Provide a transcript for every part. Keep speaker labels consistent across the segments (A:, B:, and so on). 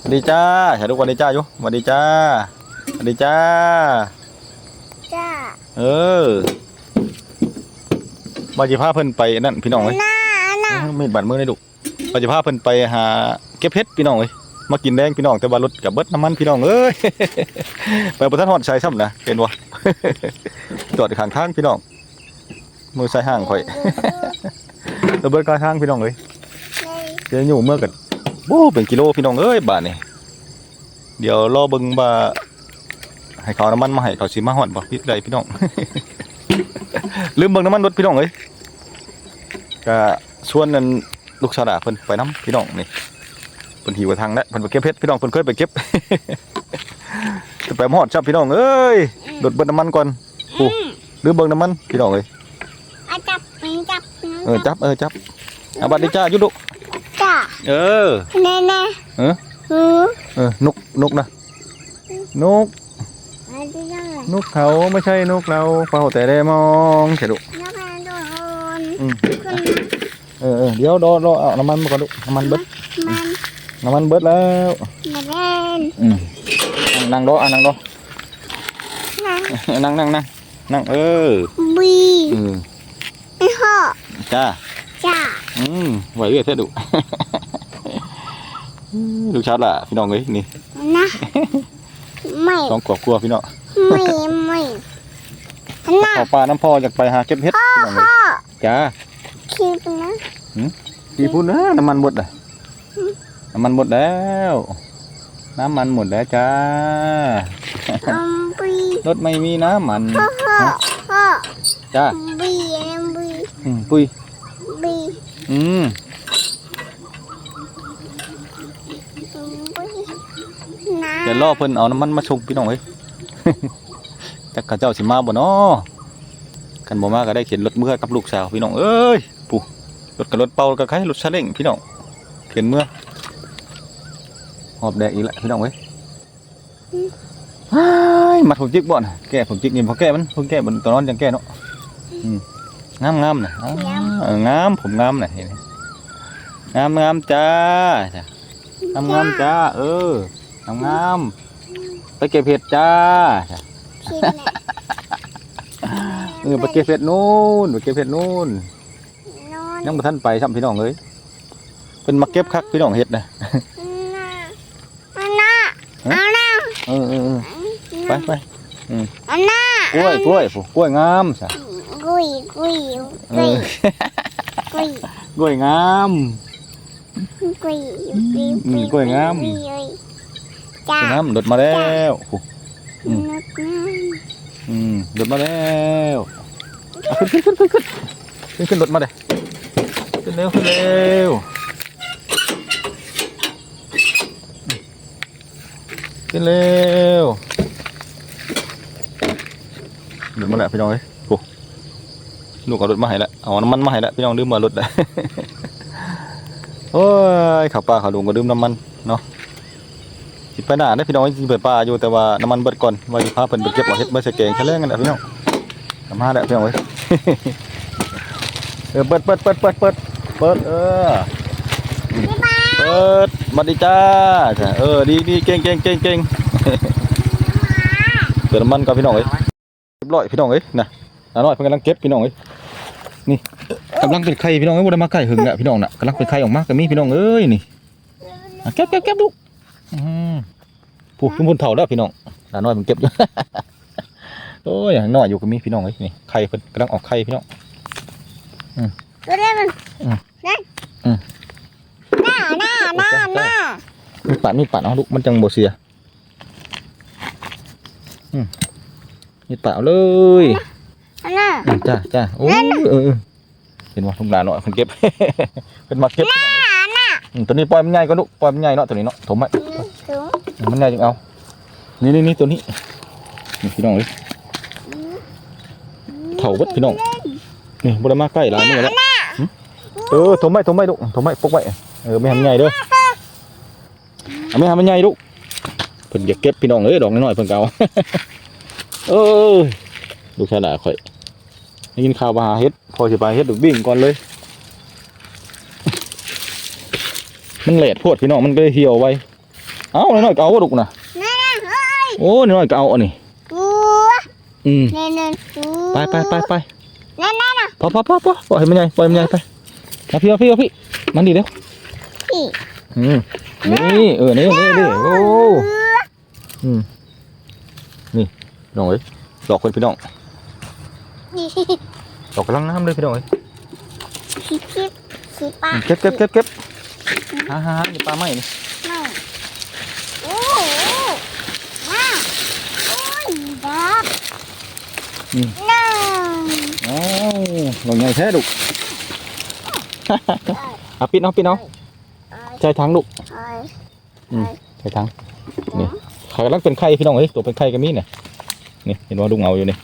A: สวัสดีจ้าชาดุกสวัสดีจ้าอยู่สวัสดีจ้าสวัสดีจ้า
B: จ้า
A: เออมาจิพาเพิ่นไปนั่นพี่น้องเอ้ย
B: หน้าหน้า
A: มีดบาดมือในดุมาจิพาเพิ่นไปหาเก็บเห็ดพี่น้องเอ้ยมากินแดงพี่น้องแต่ว่ารถกับเบิดน้ำมันพี่น้องเอ้ยไปบ่ทันฮอดใช้ซ้ำนะเป็นบ่จอดข้างทางพี่น้องมือใส่ห้างข่อยระเบิดกลางทางพี่น้องเอ้ยเดี๋ยวอยู่เมื่อกัน โอ้เป็นกิโลพี่น้องเอ้ยบาทนี่เดี๋ยวรอเบิ่งว่าให้เขาเอาน้ำมันมาให้เขาสิมาฮอดบ่พี่ใดพี่น้อง ลืมเบิ่งน้ำมันรถพี่น้องเอ้ยก็ชวนนั่นลูกชาวดาเพิ่นไปน้ำพี่น้องนี่เพิ่นหิวกระทางแล้วเพิ่นไปเก็บเพชรพี่น้องเพิ่นเคยไปเก็บจะไปมาฮอดจับพี่น้องเอ้ยรถเบิ่งน้ำมันก่อนโอ้ลืมเบิ่งน้ำมันพี่น้องเอ้ย
B: อาจับมันจับ
A: เออจับเออจับเอาบัดนี้จ้ายุดุ
B: จ้า
A: เออ
B: แน่แน่
A: เออ
B: หือ
A: เออนกนกนะนก
B: อะไรที่ยังไง
A: นกเขาไม่ใช่นกเราเฝ้าแต่ได้มองเฉดุ
B: น้ำมันโดน
A: อืม
B: ขึ้น
A: เออเออเดี๋ยวรอรอเอาน้ำมันมาก่อนลูกน้ำมันเบิด
B: มัน
A: น้ำมันเบิดแล้ว
B: มาเล่น
A: อืมนั่งนั่งรออะนั่งรอ
B: นะ
A: นั่งนั่งนั่งนั่งเออ
B: บี
A: อืม
B: ห่อ
A: จ้า
B: จ้า
A: อืมไหวเวียดเท่ดุ ลูกชาวล่ะพี่น้องเอ้ยนี่
B: นะไม่
A: สองขวบกลัวพี่น้อง
B: ไม่ไม่นะ
A: ขอปลาน้ำพออยากไปหาเก็บเห็ดพี่น้องเอ้ย
B: พ่อ
A: จ้า
B: คิดนะ
A: พี่พูดนะน้ำมันหมดเลยน้ำมันหมดแล้ว น้ำมันหมดแล้วจ้า
B: อืมบี
A: รถไม่มีน้ำมัน
B: พ่อพ่อพ่อ
A: จ้า
B: บีบี
A: อืมปุ้ย
B: บี
A: อืม
B: บีนะ
A: เดี๋ยวรอเพิ่นเอาน้ำมันมาชงพี่น้องเอ้ยจักเขาเจ้าสิมาบ่น้อกันบ่มาก็ได้เข็นรถเมื่อกับลูกสาวพี่น้องเอ้ยปู่รถกับรถเป่ากับใครรถซาเล้งพี่น้องเข็นเมื่อหอบแดกอีกแล้วพี่น้องเอ้ยฮ้ายมัดผมจิกบ่อนแก้ผมจิกนี่พอแก้มันผมแก้บนตอนนอนจั งแก้เนาะอืมงามงามๆนะอ้าวเอองามผมงามนะเห็นไหมงามงามๆจ้าจ้ะงามงามๆจ้าเอองามงามๆไปเก็บเห็ดจ้าจ้ะ
B: คิดนะ
A: เออไปเก็บเห็ดนู่นไปเก็บเห็ดนู่น
B: นอน
A: ยังบ่ทันไปซ้ำพี่น้องเอ้ยเป็นมาเก็บคักพี่น้องเห็ดนะ
B: อันน่ะอันน่ะ
A: เออเออเออไปไป
B: อันน่ะ
A: กล้วยกล้วยผู้กล้วยงามจ้ะ
B: กุยกุย
A: เอ
B: กุย
A: อ
B: กุย
A: กล้วยงาม
B: กุยกุย
A: อืมกล้วยงาม
B: จ้า
A: น้ำหลดมาแล้วผู้อืม
B: นักน้
A: อืมหลดมาแล้วเอาขึ้นขึ้นขึ้นขึ้นขึ้นขึ้นขึ้นหลดมาเลยขึ้นเร็วขึ้นเร็วขึ้นเร็วหลดมาแล้วพี่น้องเอ้ยผู้ลูกเอารถมาให้แล้วเอาน้ำมันมาให้แล้วพี่น้องดื่มมารถแล้วโอ้ยขับปลาเขาลุงก็ดื่มน้ำมันเนาะ สิไปหน้าได้อพี่น้องสิเปิดปลาอยู่แต่ว่าน้ำมันเบิดก่อนว่าสิพาเพิ่นไปเก็บเอาเฮ็ดมาใส่แกงแค่แรงกันแหละพี่น้องทำมาแล้วพี่น้องเอ้ยเออเปิดเปิดเปิดเปิดเปิดเปิดเออเปิดมาดีจ้าจ้ะเออดีดีเก่งเก่งเก่งเก่งเติมน้ำมันก่อนพี่น้องเอ้ยเรียบร้อยพี่น้องเอ้ยนะน้าน้อยเพิ่นกำลังเก็บพี่น้องเอ้ยนี่กำลังเป็นไข่พี่น้องเอ้ยบ่ได้มาไข่หึงน่ะพี่น้องน่ะกำลังเป็นไข่ออกมาก็มีพี่น้องเอ้ยนี่อะเก็บเก็บเก็บลูกอืม ผู้ชุมพลเฒ่าแล้วพี่น้องน้าน้อยมันเก็บอยู่โอ้ยน้อยอยู่ก็มีพี่น้องเอ้ยนี่ไข่เพิ่นกำลังออกไข่พี่น้องำ
B: ตัวเรียกมัน
A: อืม
B: นั่น
A: อืม
B: หน้าหน้าหน้าหน้า
A: มีปัดมีปัดเอาลูกมันจังบ่เสียอืมมีปัดเอาเลย
B: อันน่ะ
A: อืมจ้าจ้าโอ้ยเออเออเห็นว่าทุ่งนาเนาะคนเก็บเป็นมาเก็บ
B: หน้าหน้า
A: อืมตัวนี้ปล่อยมันใหญ่ก็ลูกปล่อยมันใหญ่เนาะตัวนี้เนาะถมไว้
B: สูง
A: มันใหญ่จึงเอา นี่นี่นี่ตัวนี้นี่พี่น้องเลยเถาเบัดพี่น้อง นี่บ่ได้มาใกล้หลายมื้อแล้วหึเออถมไว้ถมไว้ลูกถมไว้ปกไว้เออไม่ให้มันใหญ่เด้อเอาไม่ให้มันใหญ่ลูกเพิ่นอยากเก็บพี่น้องเอ้ยดอกน้อยๆเพิ่นก็เอาเออลูกชายหลาข่อยได้ยินข่าวว่าหาเฮ็ดพอสิไปเฮ็ดลูกบิ่งก่อนเลย มันแหลดโพดพี่น้องมันก็เลยเหี่ยวไว้ เอาหน่อยๆก็เอาลูกนะ
B: นั่นน่ะเฮ้ย
A: โอ้หน่อยๆก็เอาอันนี้
B: วัว
A: อืม
B: นั่นน่ะวัว
A: ไปไปไปไป
B: นั่นน่ะน่ะ
A: พอพอพอพอปล่อยให้มันใหญ่ปล่อยให้มันใหญ่ไปมาพี่มาพี่มาพี่มันดีเร็ว
B: พี่
A: อืมนี่เออนี่นี่นี่โอ้
B: วัว
A: อืมนี่พี่น้องเอ้ยดอกคนพี่น้อง
B: นี่
A: ดอกกำลังงามเลยพี่น้องเอ้ย
B: ขี้ขี้ขี้ปลา
A: เก็บเก็บเก็บเก็บฮ่าฮ่าฮ่านี่ปลาไหมนี่
B: ไม่โอ้โหว้าวโอ้ยดับ นั่ง
A: โอ้ดอกใหญ่แท้ลูกเอาปิดเอาปิดเอาใจทางลูก
B: เอ้ย
A: ใจทางนี่ขากำลังเป็นไข่พี่น้องเอ้ยตัวเป็นไข่ก็มีเนี่ยนี่เห็นว่าลุงเอาอยู่นี่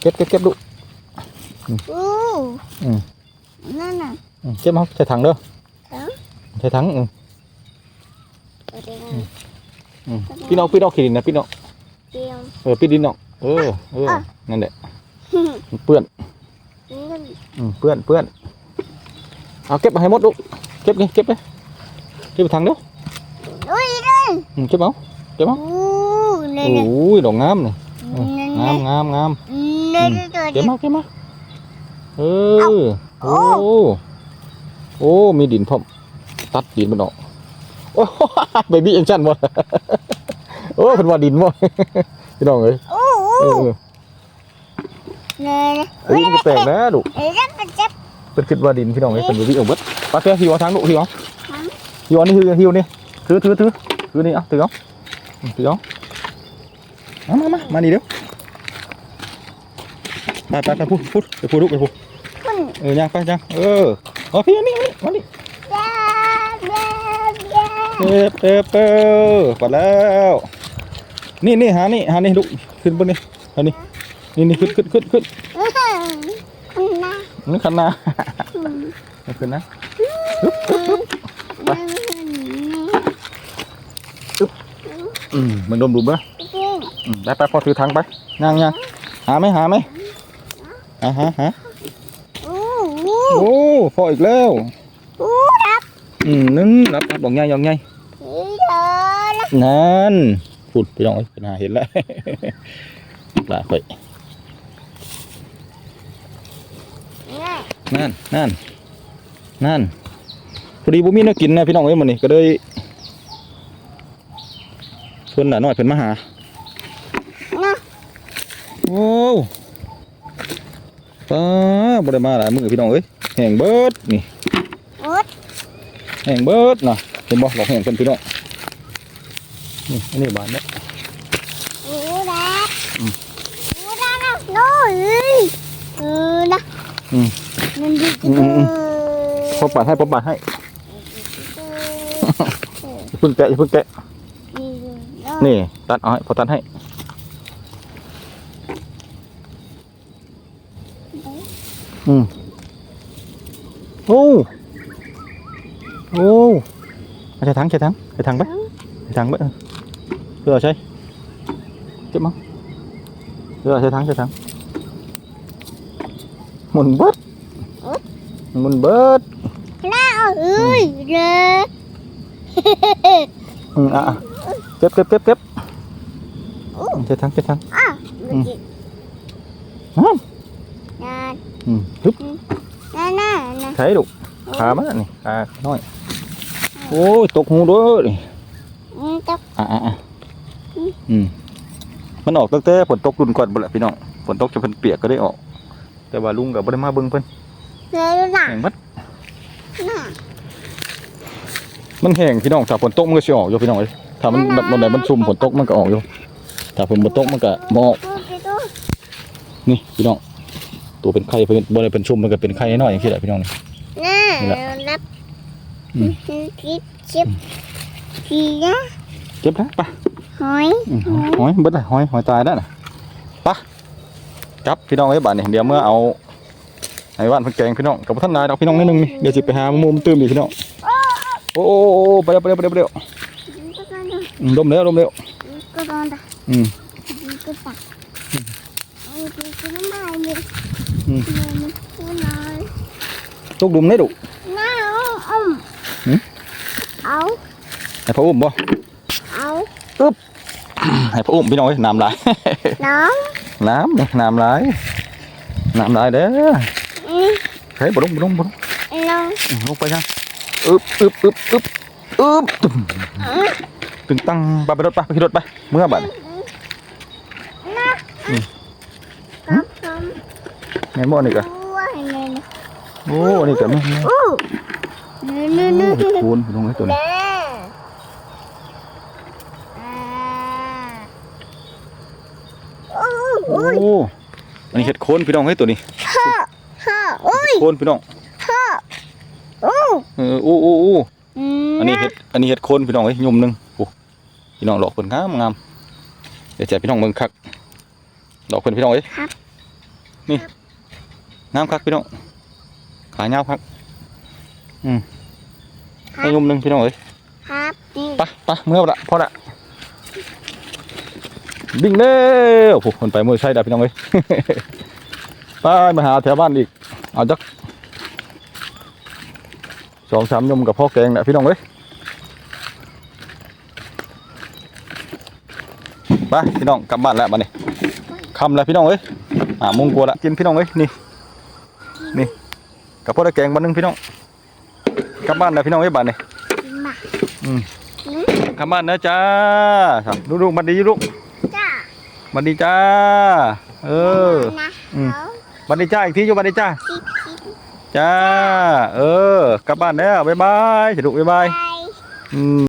A: เก็บเก็บเก็บลูก
B: อู้
A: อืม
B: นั่นน่ะ
A: อืมเก็บเอาใส่ถังเด้อ
B: เอ้า
A: ใส่ถังอืม
B: เดี๋ยว
A: อืมพี่น้องพี่น้องขีดินนะพี่น้อง
B: เดี๋ยว
A: เออพี่ดินน้องเออเออ
B: อะ
A: นั่นแหละมันเปื้อน
B: นั่น
A: อืมเปื้อนเปื้อนเอาเก็บมาให้หมดลูกเก็บนี่เก็บเลยเก็บไปถังเด้อ
B: อุ้ยนั่น
A: อืมเก็บเอา
B: อู้นั่น
A: โอ
B: น่ะ้
A: ยดอกงามนี่
B: นั่น
A: งามงามงาม
B: นั่นตัว
A: เก็
B: เดี
A: บ
B: ยว
A: มาเก็บมาเออ
B: โอ้
A: โอ้โอ้มีดินพร้อมตัดดินมันออกโอ้เบบี้เอ็งชั่นหมดโอ้เป็นว่าดินหมด พี่น้องเอ้ย
B: อู้
A: เอ
B: อู้
A: อเออ
B: นั่น
A: เฮ้ยมันแปลกนะลูก
B: เอ้ยจับจับ
A: เป็นคิดว่าดินพี่น้องเอ้ยเป็นเบบี้เอ็งเบิดปลาเสียหิวเอาทางลูกหิวเอา
B: ฮะ
A: หิวเอานี่หิวหิวนี่ถือถือถือถือนี่เอาถือเอาอืมถือเอาเอามามามานี่เดี๋ยวไปไปไปพูดพูดไปพูดลูกไปพูด
B: คุณ
A: เออย่างไปย่างเออเอาพี่นี่นี่มานี่
B: จับจับจับ
A: เป๊บเป๊บเป๊บไปแล้ว นี่นี่หานี่หานี่ลูกขึ้นบนนี่หานี่นี่นี่ขึ้นขึ้นขึ้นขึ้น
B: อื้อหือคุณนะ
A: นี่ขันหนา
B: อืม
A: เอาขึ้นนะ
B: ไป
A: อืมมันดมดูบ้า
B: จริง
A: อืมไปไปพอถือถังไปย่างย่างหาไหมหาไหมหาหาหา
B: อู้อู้
A: โอ้พออีกแล้ว
B: อู้รับ
A: อืมนึงรับรับดอกใหญ่ดอกใหญ่
B: นี่ เธอละ
A: นั่นพูดไปลองไอ้เป็นหาเห็นแล้วลาไป
B: นี่
A: นั่นนั่นนั่นพอดีบุมีแนักกินนะพี่น้องเอ้ยมันนี่ก็เลยเพิ่นน่ะน้อยเพิ่นมาหา
B: นะ
A: โอ้ป้าบ่ได้มาหลายมื้อพี่น้องเอ้ยแห้งเบิดนี่
B: อุด
A: แห้งเบิดน่ะเห็นบ่ดอกแห้งเพิ่นพี่น้อง นี่อันนี้บานเนี่ย
B: อู้รับ
A: อืม
B: อู้รับนะโน้ยเออนะ
A: อืม
B: มันดี
A: อืมอืมอืมพอปาดให้พอปาดให้อย่าเพิ่งแกะอย่าเพิ่งแกะ
B: นี่
A: นี่ตัดเอาให้พอตัดให้อืมโอ้โอ้เอาใส่ถังใส่ถังใส่ถังไปใส่ถังไป เออเพื่อใช่เก็บมั้งเพื่อใส่ถังใส่ถังหมุนเบิดหมุนเบิด
B: น่าเอ้ยเด้อ
A: อืมอะ อะเก็บเก็บเก็บเก็บใส่ถังใส่ถัง
B: อะมันจิ
A: อ้าว
B: นั่น
A: อืมฮึบ
B: นั่นนั่นนั่น
A: ใช้ลูกขามันนี่ขาน้อยโอ้ยตกหูเด้วย
B: อืมจับ
A: อะอะอะอืมมันออกตั้งแต่ฝนตกรุนก่อนบ่แหละพี่น้องฝนตกจะเพิ่นเปียกก็ได้ออก แต่ว่าลุงก็บ่ได้มาเบิ่งเพิ่น
B: เลยน่ะ
A: แห้งมัด
B: น่ะ
A: มันแห้งพี่น้องถ้าฝนตกมันก็สิออกอยู่พี่น้องเอ้ยถ้ามันแบบวันไหนมันซุ่มฝนตกมันก็ออกอยู่ถ้าฝนบ่ตกมันก็บ่ออก
B: ดูสิดู
A: นี่พี่น้องตัวเป็นไข่เพิ่นบ่ได้เป็นชุ่มมันก็เป็นไข่น้อยๆอย่างที่แหละพี่น้องนี่
B: น่า
A: นี่แหละ
B: รับ
A: อืม
B: คิดชิบทีนะ
A: เก็บแล้วไป
B: หอย
A: อืมหอยเบิดเลยหอยหอยตายแล้วน่ะไปครับพี่น้องเอ้ยบาดนี้เดี๋ยวเมื่อเอาไอ้ว่านเพิ่นแกงพี่น้องกับบ่ทันได้ดอกพี่น้องนิดนึงนี่เดี๋ยวสิไปหามุมตื้มอีกพี่น้องโอ้โอ้โอ้ไปเร็วไปเร็วไปเร็วไปเร็ว
B: ก็ต้องดู
A: อืมลมเร็วลมเร็ว
B: ก็ต้องดู
A: อืม
B: ก็ตักโอ้ยก็น้ำมันเลย
A: อืม
B: มันน้อย
A: ตกดุมได้ดุ
B: น้าอ้อม
A: หืม
B: เอา
A: ให้พ่ออุ้มบ่
B: เอา
A: ให้พ่ออุ้มพี่น้องเอ้ยน้ำลาย
B: น้อง
A: น้ำนี่น้ำลายน้ำลายเด้อ
B: อืม
A: เฮ้ยบ่ลงบ่ลงบ่ลง
B: น้อง
A: อืมลงไปนะอึบอึบอึบอึบอึบตึ้มตึงตั้งไปไปรถไปไปขี่รถไปเมื่อบัด
B: นะ
A: อืม
B: ครับผม
A: แม่นบ่นี่ก็
B: ด้วยเลย
A: โอ้นี่ก็แม่น
B: อู้นู่นนู่น
A: โอ้
B: นู่น
A: เห็ดคูณพี่น้องเอ้ยตัวนี้
B: เด้อ่า โอ้
A: โอ้
B: ย
A: อันนี้เห็ดโคนพี่น้องเฮ้ยตัวนี้
B: ฮ่าฮ่าโอ้ย
A: โคนพี่น้อง
B: ฮ่าโอ้
A: เอออู้อู้อู้
B: อืม
A: อันนี้เห็ดอันนี้เห็ดโคนพี่น้องเอ้ยยุ่มหนึงโอ้พี่น้องดอกเพิ่นงามงามเดี๋ยวแจกพี่น้องเบิ่งคักดอกเพิ่นพี่น้องเอ้ย
B: ครับ
A: นี่งามคักพี่น้องขายาวคักอืมให้ยุ่มหนึงพี่น้องเอ้ย
B: ครับนี่
A: ไปไปเมื่อละพอละ บิ่งเด้อโอ้โหคนไปมือใช่ดาพี่น้องเอ้ยไปมาหาแถวบ้านอีก เอาจักสองสามยมกับพ่อแกงนะพี่น้องเอ้ยไปพี่น้องกลับบ้านแล้วบ้านนี้คำแล้วพี่น้องเอ้ยอ่ามงกลัวละกินพี่น้องเอ้ยนี่นี่กับพ่อได้แกงบ้านนึงพี่น้องกลับบ้านแล้วพี่น้องเอ้ยบ้านนี้
B: มา
A: กลับบ้านนะจ้าครับลูกๆบันดีลูก
B: จ้า
A: บันดีจ้า เออ
B: นะ
A: อืม
B: เขา
A: บันดีจ้าอีกทีอยู่บันดีจ้า
B: คิดคิด
A: จ้า เออกลับบ้านแล้วบ๊ายบายสนุกบ๊ายบาย
B: ไป
A: อืม